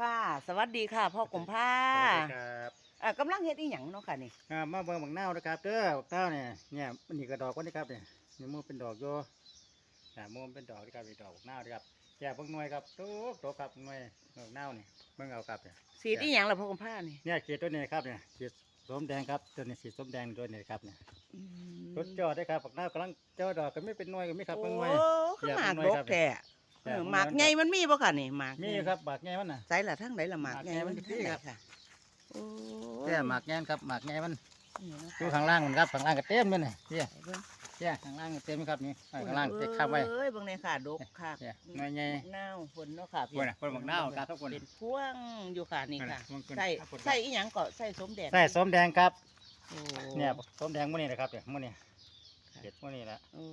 ค่ะ สวัสดีค่ะพ่อกรมผ้าสวัสดีครับอ่ากำลังเฮ็ดอีหยังเนาะค่ะนี่อ่ามาเบิ่งบักนาวนะครับเด้อบักนาวเนี่ยเนี่ยมันนี่กระดอกวะนี่ครับเนี่ยนี่มันเป็นดอกโยอ่ามันเป็นดอกที่ครับเป็นดอกบักนาวนะครับแก่เบิ่งหน่วยครับโตโตครับหน่วยบักนาวนี่เบิ่งเอาครับเนี่ยสีดอีหยังล่ะพ่อกรมผ้านี่เนี่ยขีดตัวนี้ครับเนี่ยขีดส้มแดงครับตัวนี้สีส้มแดงตัวนี้ครับเนี่ยอืมรถจอดได้ครับบักนาวกำลังเจอดอกก็ไม่เป็นหน่วยก็ไม่ครับโอ้เบิ่งหน่วยคือแยกหมากหน่วยดกครับแท้ เออหมากใหญ่มันมีบ่ค่ะนี่หมากมีอยู่ครับหมากแง่มันน่ะใจละทั้งไหนละหมากหมากใหใหญ่ญ่มัมันนทั้งที่ไหนครับค่ะโอ้แก่หมากแง่ครับหมากแง่มันนี่เนาะอยู่ข้างล่างมันครับข้างล่างก็เต็มเลยเนี่ยเนี่ยไปเบิ่งเนี่ยข้างล่างก็เต็มครับนี่ข้างล่างเต็มข้ามไว้ เอ้ยเบิ่งในค่ะดกค่ะเนี่ยหน่วยใหญ่นาวฝนเนาะค่ะพี่เพิ่นน่ะเพิ่นบักนาวครับทุกคนเป็นพวงอยู่ค่ะนี่ค่ะเพิ่นเพิ่นใส่ครับเพิ่นใส่อีหยังก็ใส่สมแดงใส่ส้มแดงครับ โอ้เนี่ยส้มแดงมื้อนี้นะครับเนี่ยมื้อนี้ เห็ดมื้อนี้ละโอ้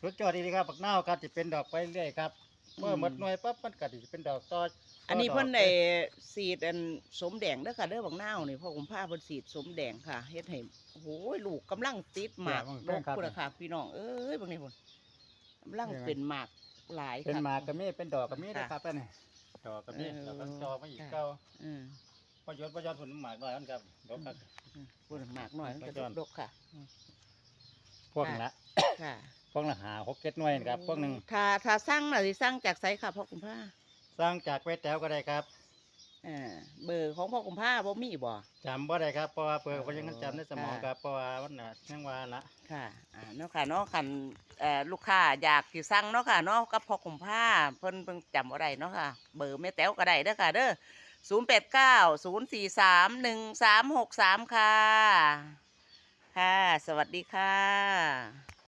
สุดยอดดีครับบักนาวครับจะเป็นดอกไปเรื่อยครับอืมเมื่อหมดหน่วยปั๊บมันก็สิเป็นดอกต่ออันนี้ต่ดกเพิ่นได้สีดอันสมแดงเด้อค่ะเด้อบางนาวนี่พ่อผมพาเพิ่นสีดสมแดงค่ะเฮ็ดให้โอ้โหลูกกำลังติดหมากดอกพุ่นน่ะค่ะพี่น้องเอ้ยเบางนี่พุ่นกำลังเป็นหมากหลายเป็นค่ะหมากก็มีเป็นดอกก็มีค่ะนะครับอันนี้ดอกก็มีเออดอกก็จอมาอีกค่ะเก่าอืมประโยชน์ประโยชน์ผลหมากน้อยมันครับดอกครับพุ่นหมากหน่อยมันก็แล้วก็ดกๆค่ะ พวกนึงละค่ะพวกละหาหกเจ็ดหน่วยนะครับพวกหนึ่งถ้าถ้าสั่งน่ะสิสั่งจากไสค่ะพ่อคุณพ่าสร้างจากไว้แต้วก็ได้ครับเออเบอร์ของพ่อคุณพ่าบ่มีบ่จำบ่ได้ครับเพราะว่าเปิดก็ยังจำในสมองค่ะครับเพราะว่ามันน่ะยังว่าละค่ะอ่าเนาะค่ะเนาะคันเอ่อลูกค้าอยากสิสั่งเนาะค่ะเนาะกับพ่อคุมผ้าเพิ่นเพิ่นจำบ่ได้เนาะค่ะ เบอร์แม่แต๋วก็ได้เด้อค่ะเด้อ089 043 1363 ค่ะค่ะ สวัสดีค่ะ